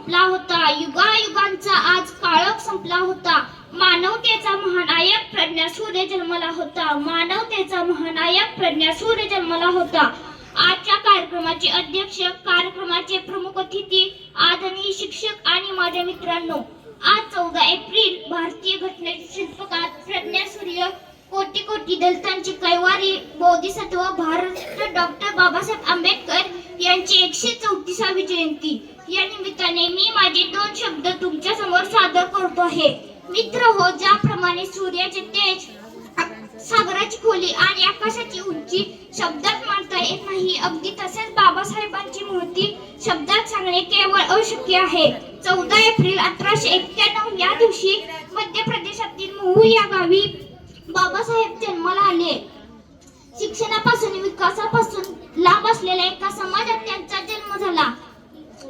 संपला होता. युगायुगांचा आज काळक संपला होता. मानवतेचा महानायक प्रज्ञा सूर्य जन्मला होता. मानवतेचा महानायक प्रज्ञा सूर्य जन्मला होता. आजच्या कार्यक्रमाचे अध्यक्ष कार्यक्रमाचे प्रमुख अतिथी आदरणीय शिक्षक आणि माझ्या मित्रांनो आज चौदा एप्रिल भारतीय घटनेचे शिल्पकार प्रज्ञा सूर्य कोटी कोटी दलितांची कैवारी बोधिसत्व भारत डॉक्टर बाबासाहेब आंबेडकर यांची एकशे चौतीसावी जयंती. या निमित्ताने मी माझे दोन शब्द तुमच्यासमोर सादर करतो आहे. मित्र हो ज्याप्रमाणे सूर्याचे तेज सागराची खोली आणि आकाशाची उंची शब्दात मांडता येत नाही अगदी तसेच बाबासाहेबांची मूर्ती शब्दात सांगणे केवळ अशक्य आहे. चौदा एप्रिल अठराशे एक्क्याण्णव या दिवशी मध्य प्रदेशातील मुहू या गावी बाबासाहेब जन्माला आले. शिक्षणापासून विकासापासून लांब असलेल्या एका समाजात त्यांचा जन्म झाला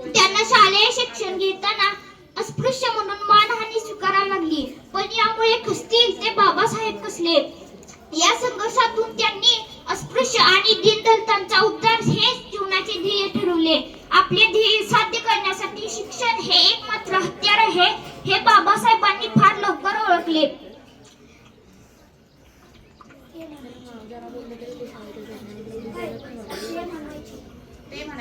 त्यांना शालेय शिक्षण घेताना अस्पृश्य म्हणून मानहानी स्वीकारावी लागली पण यामुळे खसतील ते बाबासाहेब कसले? या संघर्षातून त्यांनी अस्पृश्य आणि दीनदलितांचा उद्धार हे जीवनाचे ध्येय ठरवले. आपले ध्येय साध्य करण्यासाठी शिक्षण हे एकमात्र हत्यार आहे हे बाबासाहेबांनी फार लवकर ओळखले.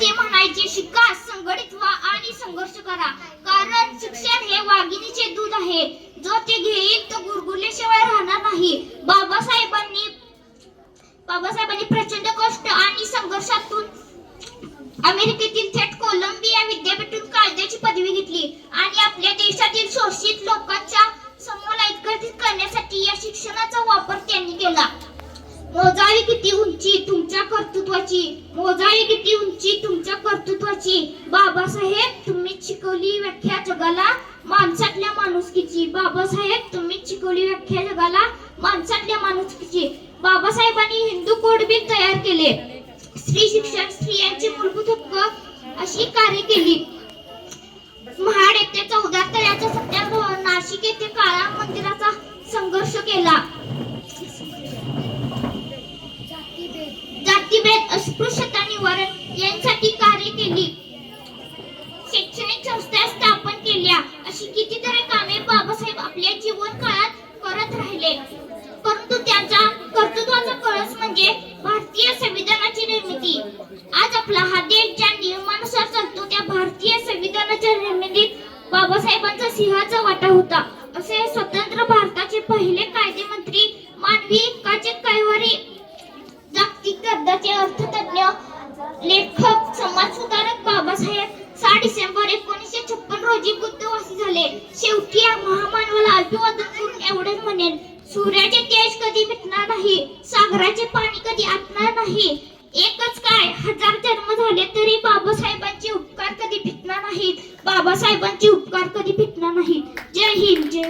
ते म्हणायचे शिका संघटित व्हा आणि संघर्ष करा. कारण शिक्षण हे वाघिणीचे दूध आहे. जो ते घेईल तो गुरगुरल्याशिवाय राहणार नाही. बाबासाहेबांनी बाबासाहेबांनी प्रचंड कष्ट आणि संघर्षातून अमेरिकेतील थेट कोलंबिया विद्यापीठातून कायद्याची पदवी घेतली आणि आपल्या देशातील शोषित लोकांच्या समूहाला एकत्रित करण्यासाठी या शिक्षणाचा वापर त्यांनी केला. मोजावी किती उंची तुमच्या कर्तृत्वाची मोजावी किती उंची तुमच्या कर्तृत्वाची? बाबासाहेब तुम्ही शिकवली व्याख्या जगाला माणसातल्या माणुसकीची. बाबासाहेब तुम्ही शिकवली व्याख्या जगाला. माणसातल्या माणुसकीची. बाबासाहेबांनी हिंदू कोड बिल तयार केले. स्त्री शिक्षण स्त्रियांचे मूलभूत हक्क अशी कार्य केली. महाड येथे चौदा तळ्याच्या सत्याग्रह नाशिक येथे काळा मंदिराचा संघर्ष केला. जातीभेद अस्पृश्यता निवारण यांसाठी कार्य केली. करत परंतु त्यांचा कर्तृत्वाचा कळस म्हणजे भारतीय संविधानाची निर्मिती. आज आपला हा देश ज्या नियमानुसार चालतो त्या भारतीय संविधानाच्या निर्मितीत बाबासाहेबांचा सिंहाचा वाटा होता. असे स्वतंत्र भारताचे पहिले कायदे मंत्री मानवी हक्काचे कैवारी जागतिक दर्जाचे अर्थतज्ञ लेखक समाजसुधारक बाबासाहेब सहा डिसेंबर एकोणीसशे छप्पन रोजी बुद्धवासी झाले. शेवटी या महामानवाला अभिवादन करून एवढंच म्हणेन. सूर्याचे तेज कधी मिटणार नाही सागराचे पाणी कधी आटणार नाही. एकच काय हजार जन्म झाले तरी बाबासाहेबांचे उपकार कधी फिटणार नाहीत. बाबासाहेबांचे उपकार कधी फिटणार नाहीत. जय हिंद जय